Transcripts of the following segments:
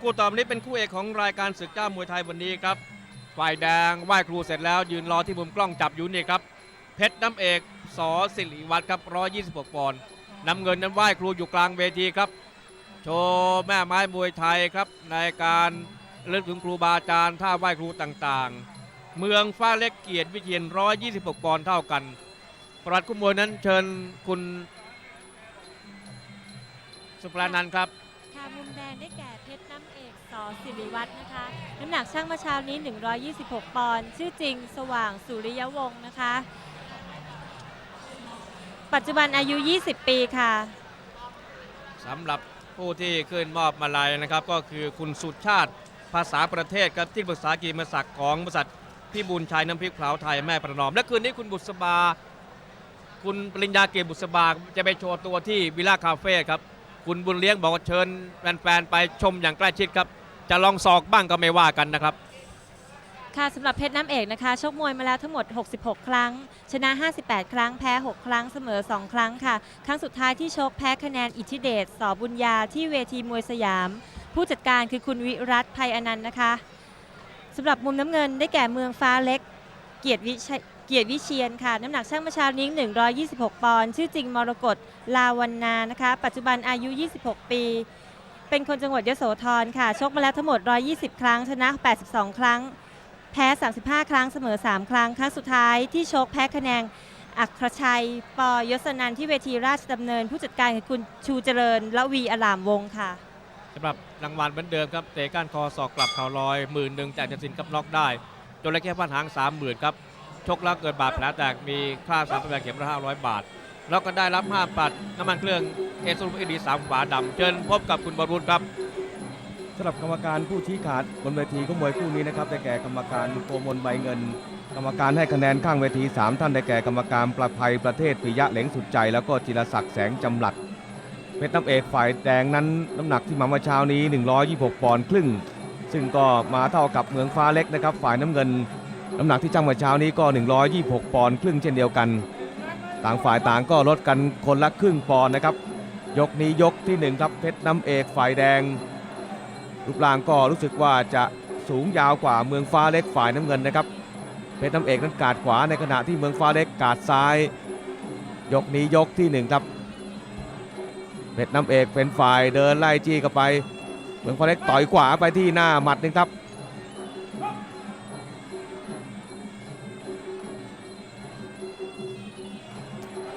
คู่ต่อไปนี้เป็นคู่เอกของรายการศึกเจ้ามวยไทยวันนี้ครับฝ่ายแดงไหว้ครูเสร็จแล้ว ยืนรอที่มุมกล้องจับอยู่นี่ครับเพชรน้ำเอกสอสิริวัตรครับ126ปอนด์น้ำเงินนั้นไหว้ครูอยู่กลางเวทีครับ โชว์แม่ไม้มวยไทยครับในการเลือกถึงครูบาอาจารย์ท่าไหว้ครูต่างๆ เมืองฟ้าเล็กเกียรติวิเชียน126ปอนด์เท่ากัน ประวัติคู่มวยนั้นเชิญคุณสุปรานันท์ครับ ค่ะมุมแดงได้แก่เพชร สิริวัฒน์นะคะ น้ำหนักช่างเมื่อเช้านี้ 126 ปอนด์ชื่อจริง สว่างสุริยวงศ์นะคะ ปัจจุบันอายุ 20 ปีค่ะสำหรับผู้ที่ขึ้นมอบมาลัยนะครับ ก็คือคุณสุชาติภาษาประเทศครับที่ปรึกษากีมศักดิ์ของบริษัทพี่บุญชัยน้ำพริกเผาไทยแม่ประนอม และคืนนี้คุณบุษบา คุณปริญญาเกตบุษบาจะไปโชว์ตัวที่วิลล่าคาเฟ่ครับ คุณบุญเลี้ยงบอกว่าเชิญแฟนๆไปชมอย่างใกล้ชิดครับ จะลองศอกบ้างก็ไม่ว่ากันนะครับ ค่ะสำหรับเพชรน้ำเอกนะคะชกมวยมาแล้วทั้งหมด 66 ครั้ง ชนะ 58 ครั้งแพ้ 6 ครั้งเสมอ 2 ครั้งค่ะ ครั้งสุดท้ายที่ชกแพ้คะแนนอิทธิเดชสอบุญญาที่เวทีมวยสยาม ผู้จัดการคือคุณวิรัตภัยอนันต์นะคะสำหรับมุมน้ำเงินได้แก่เมืองฟ้าเล็ก เกียรติวิชัยเกียรติวิเชียนค่ะ น้ำหนักช่างประชานิ้ง126 ปอนด์ชื่อจริงมรกตลาวันนานะคะ ปัจจุบันอายุ 26 ปี เป็นคนจังหวัดยโสธรค่ะ ชกมาแล้วทั้งหมด 120 ครั้ง ชนะ 82 ครั้ง แพ้ 35 ครั้ง เสมอ 3 ครั้ง ครั้งสุดท้ายที่ชกแพ้คะแนนอัครชัยปอยศนันที่เวทีราชดำเนิน ผู้จัดการคือคุณชูเจริญละวีอลามวงศ์ค่ะสำหรับรางวัลเหมือนเดิมครับ เตะก้านคอศอกกลับเข่าลอยหมื่นหนึ่งจากจัสินกับน็อกได้จระเข้พันหางสามหมื่นครับ ชกแล้วเกิดบาดแผลแตกมีค่าสามพันเข็มละห้าร้อยบาท ล้วก็ได้รับห้าปัดน้ำมันเครื่องเอสโซลูเอดีสามฝาดำเชิญพบกับคุณบรุณครับสำหรับกรรมการผู้ชี้ขาดบนเวทีก็มวยคู่นี้นะครับได้แก่กรรมการโกมลใบเงิน กรรมการให้คะแนนข้างเวที 3 ท่านได้แก่กรรมการประภัยประเทศปิยะเหลงสุดใจ แล้วก็จิรศักดิ์แสงจำหลัดเพชรน้ำเอกฝ่ายแดงนั้นน้ำหนักที่มาเมื่อเช้านี้ 126 ปอนด์ครึ่ง ซึ่งก็มาเท่ากับเมืองฟ้าเล็กนะครับฝ่ายน้ำเงิน น้ำหนักที่จ้างเมื่อเช้านี้ก็ 126 ปอนด์ครึ่งเช่นเดียวกัน ต่างฝ่ายต่างก็ลดกันคนละครึ่งปอนด์นะครับ ยกนี้ยกที่หนึ่งครับเพชรน้ำเอกฝ่ายแดง รูปร่างก็รู้สึกว่าจะสูงยาวกว่าเมืองฟ้าเล็กฝ่ายน้ำเงินนะครับ เพชรน้ำเอกนั้นกาดขวาในขณะที่เมืองฟ้าเล็กกาดซ้าย ยกนี้ยกที่หนึ่งครับเพชรน้ำเอกเป็นฝ่ายเดินไล่จี้เข้าไป เมืองฟ้าเล็กต่อยขวาไปที่หน้าหมัดหนึ่งครับ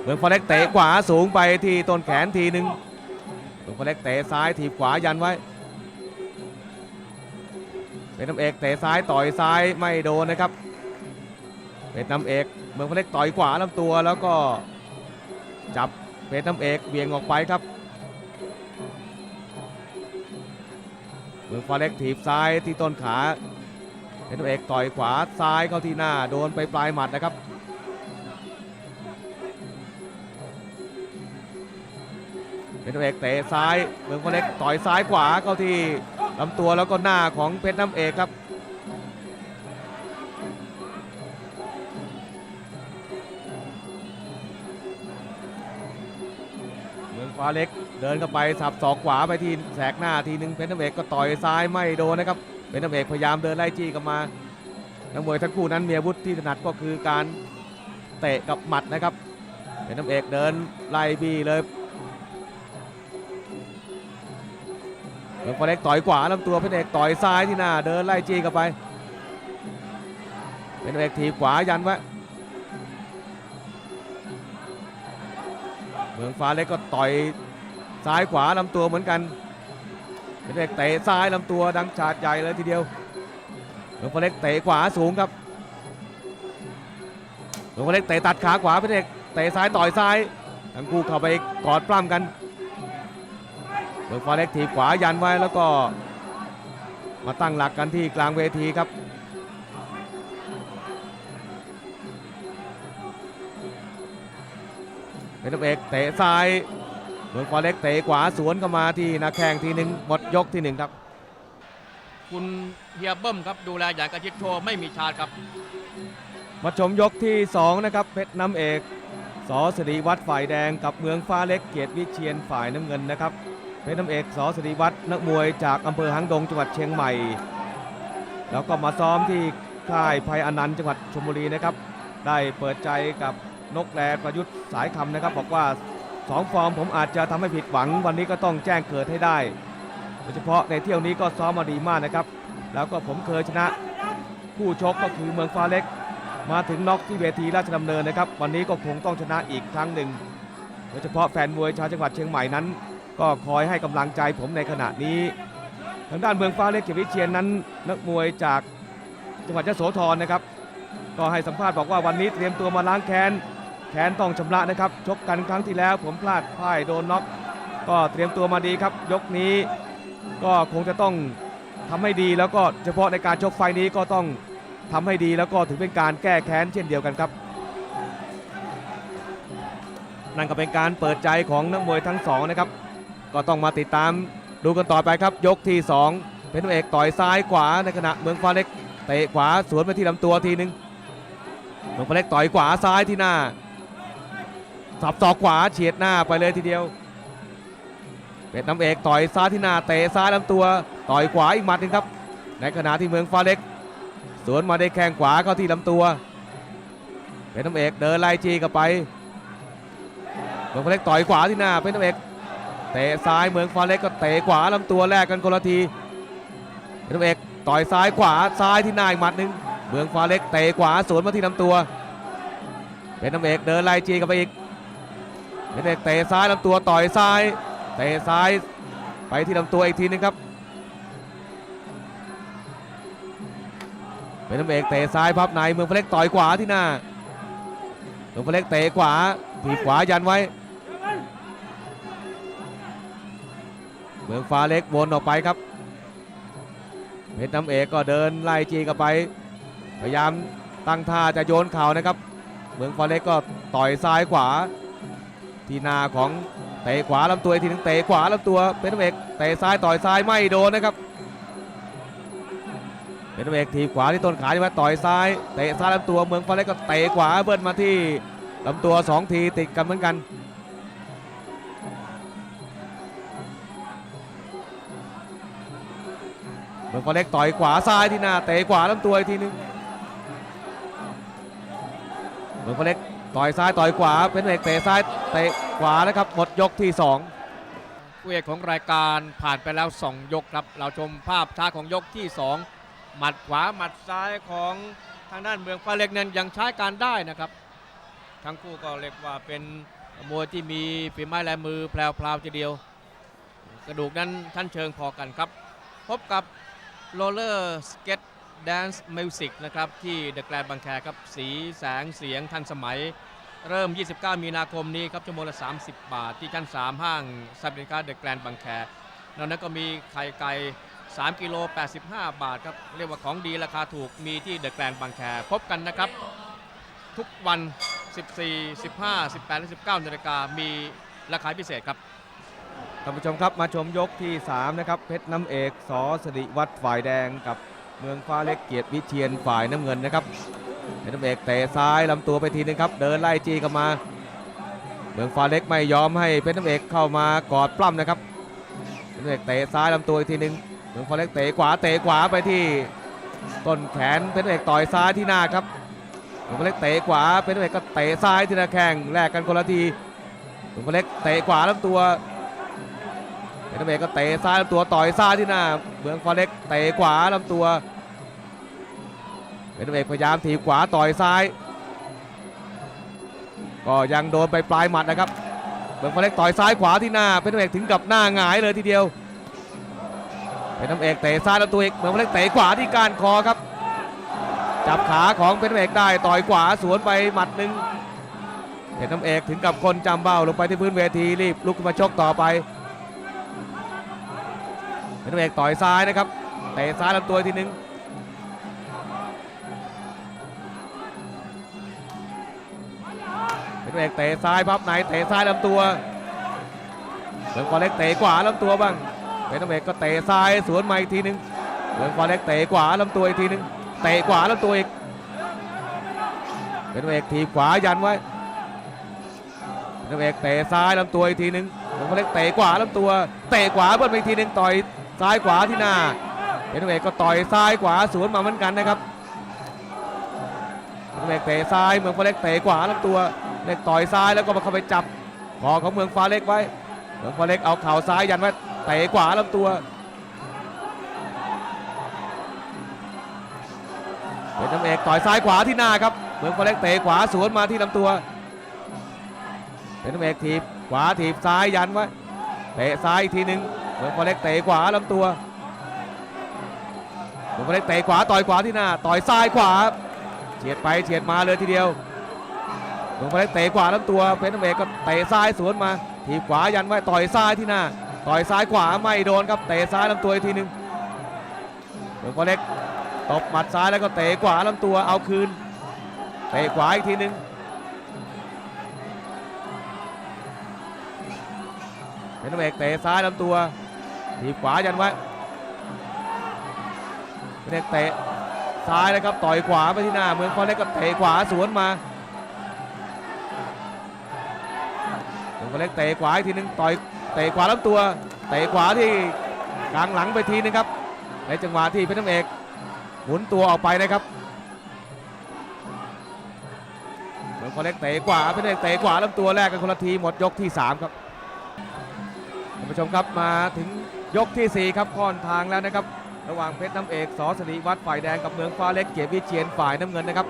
มืองฟ้าเล็กเตะขวาสูงไปที่ต้นแขนทีหนึ่งเมืองฟ้าเล็กเตะซ้ายถีบขวายันไว้ เป็นน้ำเอกเตะซ้ายต่อยซ้ายไม่โดนนะครับ เป็นน้ำเอกเมืองพระเล็กต่อยขวาลำตัวแล้วก็จับเป็นน้ำเอกเบี่ยงออกไปครับ เมืองฟ้าเล็กถีบซ้ายที่ต้นขาเป็นน้ำเอกต่อยขวาซ้ายเข้าที่หน้าโดนไปปลายหมัดนะครับ เป็นน้ำเอกเตะซ้ายเมืองฟ้าเล็กต่อยซ้ายขวาเข้าที่ลำตัวแล้วก็หน้าของเพชรน้ำเอกครับเมืองฟ้าเล็กเดินเข้าไปสับศอกขวาไปที่แสกหน้าทีหนึงเพชรน้ำเอกก็ต่อยซ้ายไม่โดนนะครับเพชรน้ำเอกพยายามเดินไล่จี้กลับมานักมวยทั้งคู่นั้นมีอาวุธที่ถนัดก็คือการเตะกับหมัดนะครับเพชรน้ำเอกเดินไล่บี้เลย เมืองฟ้าเล็กต่อยขวาลำตัวเพชรเอกต่อยซ้ายที่หน้าเดินไล่จี้เข้าไปเป็นเอกทีบขวายันไว้เมืองฟ้าเล็กก็ต่อยซ้ายขวาลำตัวเหมือนกันเป็นเอกเตะซ้ายลำตัวดังฉาดใหญ่เลยทีเดียวเมืองฟ้าเล็กเตะขวาสูงครับเมืองฟ้าเล็กเตะตัดขาขวาเป็นเอกเตะซ้ายต่อยซ้ายทั้งคู่เข้าไปกอดปล้ำกัน เมืองฟ้าเล็กถีบขวายันไว้แล้วก็ มาตั้งหลักกันที่กลางเวทีครับเป็นตัวเอกเตะซ้ายเมืองฟ้าเล็กเตะขวาสวนเข้ามาที่หนาแข้งทีหนึ่งหมดยกที่หนึ่งครับ คุณเฮียเบิ้มครับดูแลอย่างกระชิดโชว์ไม่มีชาติครับ มาชมยกที่ 2 นะครับ เพชรน้ำเอกสอสิริวัตรฝ่ายแดงกับเมืองฟ้าเล็กเกียรติวิเชียนฝ่ายน้ำเงินนะครับ เป็นน้ำเอกสอสิริวัฒน์นักมวยจากอำเภอหางดงจังหวัดเชียงใหม่ แล้วก็มาซ้อมที่ค่ายภัยอนันต์จังหวัดชลบุรีนะครับ ได้เปิดใจกับนกแลประยุทธ์สายคำนะครับ บอกว่าสองฟอร์มผมอาจจะทำให้ผิดหวัง วันนี้ก็ต้องแจ้งเกิดให้ได้โดยเฉพาะในเที่ยวนี้ก็ซ้อมมาดีมากนะครับ แล้วก็ผมเคยชนะคู่ชกก็คือเมืองฟ้าเล็ก มาถึงน็อกที่เวทีราชดำเนินนะครับ วันนี้ก็คงต้องชนะอีกครั้งหนึ่งโดยเฉพาะแฟนมวยชาวจังหวัดเชียงใหม่นั้น ก็คอยให้กำลังใจผมในขณะนี้ ทางด้านเมืองฟ้าเล็กเกียรติวิเชียนนั้น นักมวยจากจังหวัดยโสธรนะครับ ก็ให้สัมภาษณ์บอกว่าวันนี้เตรียมตัวมาล้างแค้นแค้นต้องชำระนะครับ ชกกันครั้งที่แล้วผมพลาดพ่ายโดนน็อกก็เตรียมตัวมาดีครับ ยกนี้ก็คงจะต้องทำให้ดีแล้วก็เฉพาะในการชกไฟนี้ก็ต้องทำให้ดีแล้วก็ถือเป็นการแก้แค้นเช่นเดียวกันครับ นั่นก็เป็นการเปิดใจของนักมวยทั้งสองนะครับ ก็ต้องมาติดตามดูกันต่อไปครับ ยกที่ 2 เป็นตัวเอกต่อยซ้ายขวาในขณะเมืองฟ้าเล็กเตะขวาสวนไปที่ลำตัวทีหนึ่งเมืองฟ้าเล็กต่อยขวาซ้ายที่หน้าสับศอกขวาเฉียดหน้าไปเลยทีเดียวเป็นน้ำเอกต่อยซ้ายที่หน้าเตะซ้ายลำตัว ต่อยขวาอีกหมัดหนึงครับ ในขณะที่เมืองฟ้าเล็ก สวนมาได้แข้งขวาเข้าที่ลำตัวเป็นน้ำเอกเดินไล่จีกับไปเมืองฟ้าเล็กต่อยขวาที่หน้าเป็นน้ำเอก ตะซ้ายเมืองฟ้าเล็กก็เตะขวาลำตัวแลกกันคนละทีเป็นน้ำเอกต่อยซ้ายขวาซ้ายที่หน้าอีกหมัดหนึ่งเมืองฟ้าเล็กเตะขวาสวนมาที่ลำตัวเป็นน้ำเอกเดินไล่จีกับไปอีกเป็นเอกเตะซ้ายลำตัวต่อยซ้ายเตะซ้ายไปที่ลำตัวอีกทีหนึงครับเป็นน้ำเอกเตะซ้ายพับในเมืองฟ้าเล็กต่อยขวาที่หน้าเมืองฟ้าเล็กเตะขวาถีบขวายันไว้ เมืองฟ้าเล็กวนออกไปครับ เพชรน้ำเอกก็เดินไล่จีกับไป พยายามตั้งท่าจะโยนเข่านะครับ เมืองฟ้าเล็กก็ต่อยซ้ายขวา ที่หน้าของเตะขวาลำตัวทีนึงเตะขวาลำตัวเพชรน้ำเอกเตะซ้ายต่อยซ้ายไม่โดนนะครับเพชรน้ำเอกถีขวาที่ต้นขาใช่ไหมต่อยซ้ายเตะซ้ายลำตัวเมืองฟ้าเล็กก็เตะขวาเบิ้ลมาที่ลำตัวสองทีติดกันเหมือนกัน องฟ้าเล็กต่อยขวาซ้ายที่หน้าเตะขวาลำตัวอีกทีนึงเมืองฟ้าเล็กต่อยซ้ายต่อยขวาเป็นเอกเตะซ้ายเตะขวานะครับหมดยกที่สองคู่เอกของรายการผ่านไปแล้ว 2 ยกครับ เราชมภาพช้าของยกที่ 2 หมัดขวาหมัดซ้ายของทางด้านเมืองฟ้าเล็กนั้นยังใช้การได้นะครับ ทั้งคู่ก็เรียกว่าเป็นมวยที่มีฝีไม้ลายมือแพรวๆทีเดียว กระดูกนั้นท่านเชิงพอกันครับ พบกับ โรลเลอร์สเก็ตแดนซ์มิวสิกนะครับที่เดอะแกลนบางแคครับสีแสงเสียงทันสมัย เริ่ม 29 มีนาคมนี้ครับชั่วโมงละ 30 บาท ที่ชั้น 3 ห้างซับสินคาเดอะแกลนบางแคนอกนั้นก็มีไข่ไก่ 3 กิโล 85 บาทครับ เรียกว่าของดีราคาถูกมีที่เดอะแกลนบางแคพบกันนะครับ ทุกวัน 14 15 18และ19นาฬิกามีราคาพิเศษครับ ท่านผู้ชมครับมาชมยกที่ 3 นะครับ เพชรน้ำเอกสอสิริวัฒน์ฝ่ายแดงกับเมืองฟ้าเล็กเกียรติวิเชียนฝ่ายน้ำเงินนะครับเพชรน้ำเอกเตะซ้ายลำตัวไปทีนึงครับ เดินไล่จีกันมา เมืองฟ้าเล็กไม่ยอมให้เพชรน้ำเอกเข้ามากอดปล้ำนะครับเพชรน้ำเอกเตะซ้ายลำตัวอีกทีนึงเมืองฟ้าเล็กเตะขวาเตะขวาไปที่ต้นแขนเพชรน้ำเอกต่อยซ้ายที่หน้าครับเมืองฟ้าเล็กเตะขวาเพชรน้ำเอกก็เตะซ้ายที่หน้าแข้งแลกกันคนละทีเมืองฟ้าเล็กเตะขวาลำตัว น้ำเอกก็เตะซ้ายลำตัวต่อยซ้ายที่หน้าเมืองฟ้าเล็กเตะขวาลำตัวเพชรน้ำเอกพยายามถีบขวาต่อยซ้าย ก็ยังโดนไปปลายหมัดนะครับเมืองฟ้าเล็กต่อยซ้ายขวาที่หน้าเพชรน้ำเอกถึงกับหน้าหงายเลยทีเดียวเพชรน้ำเอกเตะซ้ายลำตัวเอกเมืองฟ้าเล็กเตะขวาที่ก้านคอครับจับขาของเพชรน้ำเอกได้ต่อยขวาสวนไปหมัดหนึ่งเพชรน้ำเอกถึงกับคนจำเบ้าลงไปที่พื้นเวทีรีบลุกขึ้นมาชกต่อไป เป็นตัวเอกต่อยซ้ายนะครับเตะซ้ายลำตัวทีนึงเป็นตัวเอกเตะซ้ายพับในเตะซ้ายลำตัวเมืองฟ้าเล็กเตะขวาลำตัวบ้างเป็นตัวเอกก็เตะซ้ายสวนมาอีกทีนึงเมืองฟ้าเล็กเตะขวาลำตัวอีกทีนึงเตะขวาลำตัวอีกเป็นตัวเอกทีขวายันไว้เพเพชรน้ำเอกเตะซ้ายลำตัวอีกทีหนึงเมืองฟ้าเล็กเตะขวาลำตัวเตะขวาเบิ้ลไปอีกทีหนึงต่อย ซ้ายขวาที่หน้าเพชรเอกก็ต่อยซ้ายขวาสวนมาเหมือนกันนะครับเพชรเอกเตะซ้ายเมืองฟ้าเล็กเตะขวาลำตัวเล็กต่อยซ้ายแล้วก็มาเข้าไปจับคอของเมืองฟ้าเล็กไว้ เมืองฟ้าเล็กเอาเข่าซ้ายยันไว้เตะขวาลำตัวเพชรน้ำเอกต่อยซ้ายขวาที่หน้าครับ เมืองฟ้าเล็กเตะขวาสวนมาที่ลำตัวเพชรน้ำเอกถีบขวาถีบซ้ายยันไว้เตะซ้ายอีกทีหนึ่ง เมืองฟ้าเล็กเตะขวาลำตัวเมืองฟ้าเล็กเตะขวาต่อยขวาที่หน้าต่อยซ้ายขวาเฉียดไปเฉียดมาเลยทีเดียวเมืองฟ้าเล็กเตะขวาลำตัวเพชรน้ำเอกก็เตะซ้ายสวนมาถีขวายันไว้ต่อยซ้ายที่หน้า ต่อยซ้ายขวาไม่โดนครับเตะซ้ายลำตัวอีกทีหนึ่งเมืองฟ้าเล็กตบหมัดซ้ายแล้วก็เตะขวาลำตัวเอาคืนเตะขวาอีกทีหนึ่งเป็นเอกเตะซ้ายลำตัว ถีขวายันไว้เป็กเตะซ้ายนะครับต่อยขวาไปที่หน้าเมืองฟ้าเล็กก็เตะขวาสวนมาเมืองฟ้าเล็กเตะขวาอีกทีหนึงต่อยเตะขวาลำตัวเตะขวาที่กลางหลังไปทีนึงครับในจังหวะที่เพชรน้ำเอกหมุนตัวออกไปนะครับเมืองฟ้าเล็กเตะขวาเพชรน้ำเอกเตะขวาลำตัวแรกกันคนละทีหมดยกที่สามครับท่านผู้ชมครับมาถึง ยกที่สี่ครับค่อนทางแล้วนะครับ ระหว่างเพชรน้ำเอกสอสรีวัดฝ่ายแดงกับเมืองฟ้าเล็กเกียรติวิเชียนฝ่ายน้ำเงินนะครับ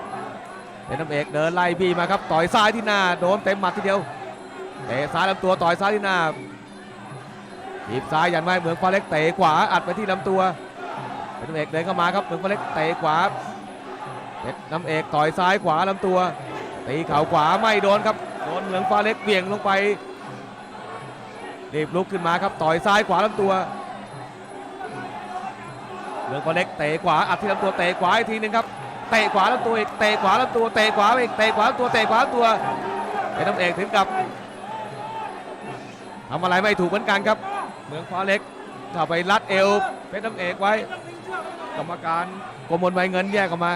เพชรน้ำเอกเดินไล่บี้มาครับต่อยซ้ายที่หน้าโดนเต็มหมัดทีเดียวเตะซ้ายลำตัวต่อยซ้ายที่หน้าถีบซ้ายยันไว้เหมืองฟ้าเล็กเตะขวาอัดไปที่ลำตัวเพชรน้ำเอกเดินเข้ามาครับเหมืองฟ้าเล็กเตะขวาเพชรน้ำเอกต่อยซ้ายขวาลำตัวตีเข่าขวาไม่โดนครับโดนเหมืองฟ้าเล็กเบี่ยงลงไป รีบลุกขึ้นมาครับต่อยซ้ายขวาลำตัวเหมืองฟ้าเล็กเตะขวาอัดที่ลำตัวเตะขวาอีกทีหนึงครับเตะขวาลำตัวอีกเตะขวาลำตัวเตะขวาอีกเตะขวาลำตัวเตะขวาลำตัวเพชรน้ำเอกถึงกับทำอะไรไม่ถูกเหมือนกันครับ เมืองฟ้าเล็กเข้าไปรัดเอวเพชรน้ำเอกไว้ กรรมการกรมลใบเงินแยกออกมา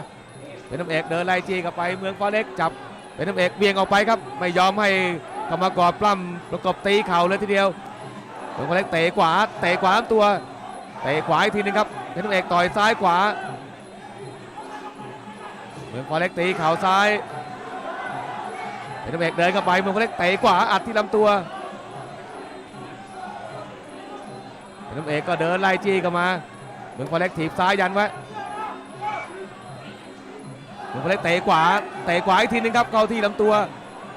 เพชรน้ำเอกเดินไล่จี้เข้าไป เมืองฟ้าเล็กจับเพชรน้ำเอกเบี่ยงออกไปครับ ไม่ยอมให้ กรรมกรปล้ำประกบตีเข่าเลยทีเดียวเมืองฟ้าเล็กเตะขวาเตะขวาตัวเตะขวาอีกทีหนึงครับเพชรน้ำเอกต่อยซ้ายขวาเมืองฟ้าเล็กตีเข่าซ้ายเพชรน้ำเอกเดินเข้าไปเมืองฟ้าเล็กเตะขวาอัดที่ลำตัวเพชรน้ำเอกก็เดินไล่จี้เข้ามาเมืองฟ้าเล็กถีบซ้ายยันไว้เมืองฟ้าเล็กเตะขวาเตะขวาอีกทีหนึงครับเข้าที่ลำตัว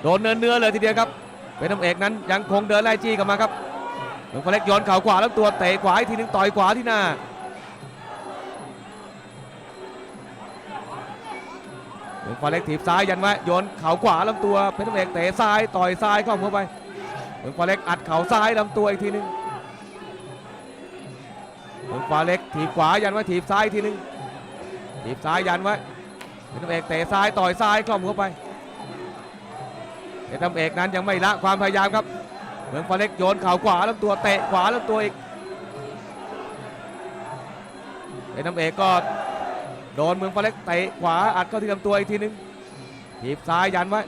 โดนเนื้อเนื้อเลยทีเดียวครับเพชรน้ำเอกนั้นยังคงเดินไล่จี้เข้ามาครับเมืองฟ้าเล็กโยนเข่าขวาลำตัวเตะขวาอีกทีหนึงต่อยขวาที่หน้าเมืองฟ้าเล็กถีบซ้ายยันไว้โยนเข่าขวาลำตัวเพชรน้ำเอกเตะซ้ายต่อยซ้ายเข้าเข้าไปเมืองฟ้าเล็กอัดเข่าซ้ายลำตัวอีกทีหนึงเมืองฟ้าเล็กถีบขวายันไว้ถีบซ้ายอีกทีหนึงถีบซ้ายยันไว้เพชรน้ำเอกเตะซ้ายต่อยซ้ายคล่อมเข้าไป ชรน้ำเอกนั้นยังไม่ละความพยายามครับเมืองฟ้าเล็กโยนเข่าขวาลำตัวเตะขวาลำตัวอีกเพชรน้ำเอกก็โดนเมืองฟ้าเล็กเตะขวาอัดเข้าที่ลำตัวอีกทีหนึงถีบซ้ายยันไว้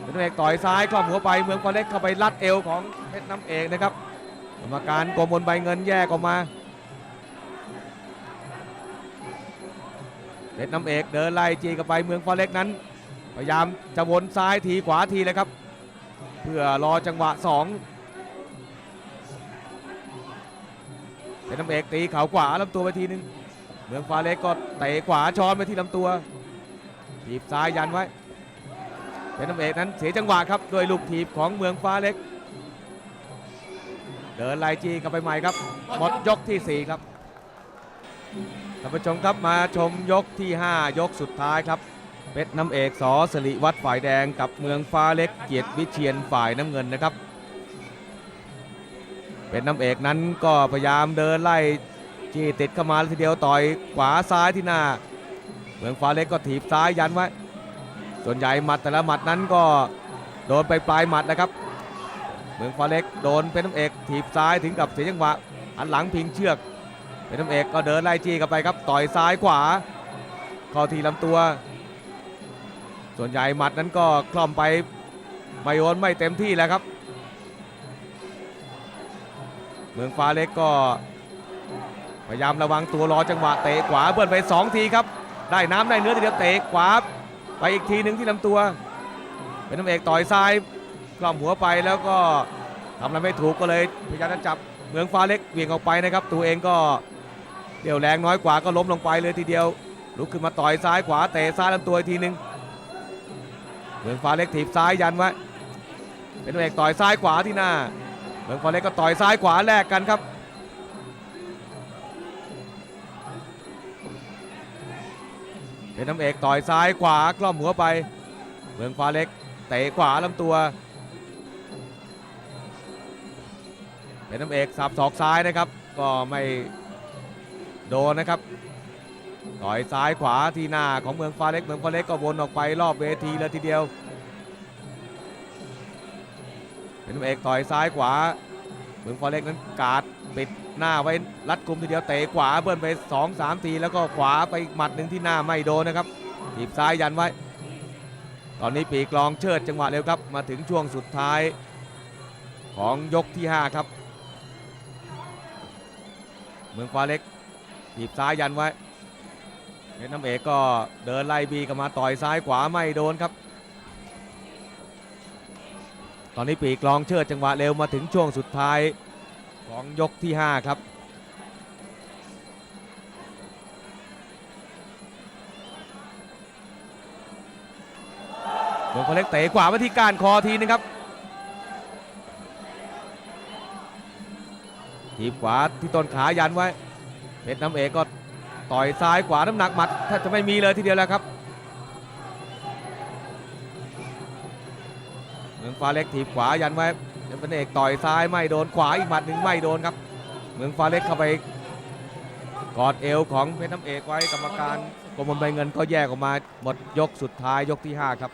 เพชรน้ำเอกต่อยซ้ายคล่อหัวไปเมืองฟ้าเล็กเข้าไปลัดเอวของเพชรน้ำเอกนะครับกรรมการกรมบนใบเงินแยกออกมาเพชรน้ำเอกเดินไล่จีกับไปเมืองฟ้าเล็กนั้น พยายามจะวนซ้ายทีขวาทีเลยครับ เพื่อรอจังหวะสองเพชรน้ำเอกตีเข่าขวาลำตัวไปทีนึงเมืองฟ้าเล็กก็เตะขวาช้อนไปที่ลำตัวถีบซ้ายยันไว้เพชรน้ำเอกนั้นเสียจังหวะครับโดยลูกถีบของเมืองฟ้าเล็ก เดินไล่จีกันไปใหม่ครับหมดยกที่ 4 ครับท่านผู้ชมครับมาชมยกที่ 5 ยกสุดท้ายครับ เพชรน้ำเอกสอสิริวัฒน์ฝ่ายแดงกับเมืองฟ้าเล็กเกียรติวิเชียนฝ่ายน้ำเงินนะครับเป็นน้ำเอกนั้นก็พยายามเดินไล่จี้ติดเข้ามาทีเดียวต่อยขวาซ้ายที่หน้า เมืองฟ้าเล็กก็ถีบซ้ายยันไว้ ส่วนใหญ่หมัดแต่ละหมัดนั้นก็โดนไปปลายหมัดนะครับ เมืองฟ้าเล็กโดนเป็นน้ำเอกถีบซ้ายถึงกับเสียจังหวะหันหลังพิงเชือกเป็นน้ำเอกก็เดินไล่จี้กันไปครับต่อยซ้ายขวาเข้าทีลำตัว ส่วนใหญ่หมัดนั้นก็คล่อมไปไม่โอนไม่เต็มที่แล้วครับ เมืองฟ้าเล็กก็พยายามระวังตัวรอจังหวะเตะขวาเบิ้ลไปสองทีครับ ได้น้ำได้เนื้อทีเดียวเตะขวาไปอีกทีหนึ่งที่ลำตัว เป็นน้ำเอกต่อยซ้ายกล่อมหัวไปแล้วก็ทำอะไรไม่ถูกก็เลยพยายามจะจับเมืองฟ้าเล็กเวี่ยงออกไปนะครับ ตัวเองก็เดี่ยวแรงน้อยกว่าก็ล้มลงไปเลยทีเดียวลุกขึ้นมาต่อยซ้ายขวาเตะซ้ายลำตัวอีกทีหนึ่ง เมืองฟ้าเล็กถีบซ้ายยันไว้เป็นน้ำเอกต่อยซ้ายขวาที่หน้า เมืองฟ้าเล็กก็ต่อยซ้ายขวาแลกกันครับเป็นน้ำเอกต่อยซ้ายขวากล้อมหัวไป เมืองฟ้าเล็กเตะขวาลำตัวเป็นน้ำเอกสับศอกซ้ายนะครับ ก็ไม่โดนนะครับ ต่อยซ้ายขวาที่หน้าของเมืองฟ้าเล็กเมืองฟ้าเล็กก็วนออกไปรอบเวทีเลยทีเดียว เป็นเอกต่อยซ้ายขวา เมืองฟ้าเล็กนั้นกาดปิดหน้าไว้รัดกุมทีเดียวเตะขวาเบิ้ลไป2 3ทีแล้วก็ขวาไปหมัดหนึ่งที่หน้าไม่โดนนะครับถีบซ้ายยันไว้ ตอนนี้ปีกลองเชิดจังหวะเร็วครับ มาถึงช่วงสุดท้ายของยกที่ 5 ครับ เมืองฟ้าเล็กถีบซ้ายยันไว้ เพชรน้ำเอกก็เดินไล่บีกับมาต่อยซ้ายขวาไม่โดนครับ ตอนนี้ปีกลองเชิดจังหวะเร็วมาถึงช่วงสุดท้ายของยกที่ 5 ครับเมืองคนเล็กเตะขวามาที่กานคอทีนึงครับ ทีบขวาที่ต้นขายันไว้ เพชรน้ำเอกก็ ต่อยซ้ายขวาน้ำหนักหมัดถ้าจะไม่มีเลยทีเดียวแล้วครับเมืองฟ้าเล็กถีบขวายันไว้เพชรน้ำเอกต่อยซ้ายไม่โดนขวาอีกหมัดหนึ่งไม่โดนครับ เมืองฟ้าเล็กเข้าไปกอดเอวของเพชรน้ำเอกไว้กรรมการกรมใบเงินก็แยกออกมาหมดยกสุดท้ายยกที่ 5 ครับ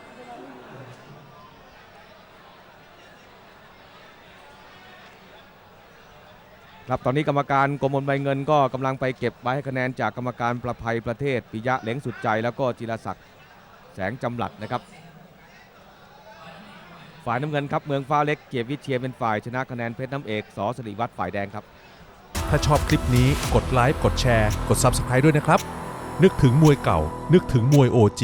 ครับตอนนี้กรรมการกรมลใบเงินก็กำลังไปเก็บใบให้คะแนนจากกรรมการประภัยประเทศปิยะเหลงสุดใจ แล้วก็จิรศักดิ์แสงจำหลัดนะครับฝ่ายน้ำเงินครับเมืองฟ้าเล็กเกียรติวิเชียรเป็นฝ่ายชนะคะแนนเพชรน้ำเอกสอสิริวัตรฝ่ายแดงครับ ถ้าชอบคลิปนี้กดไลค์กดแชร์ กด Subscribe ด้วยนะครับ นึกถึงมวยเก่า นึกถึงมวย OG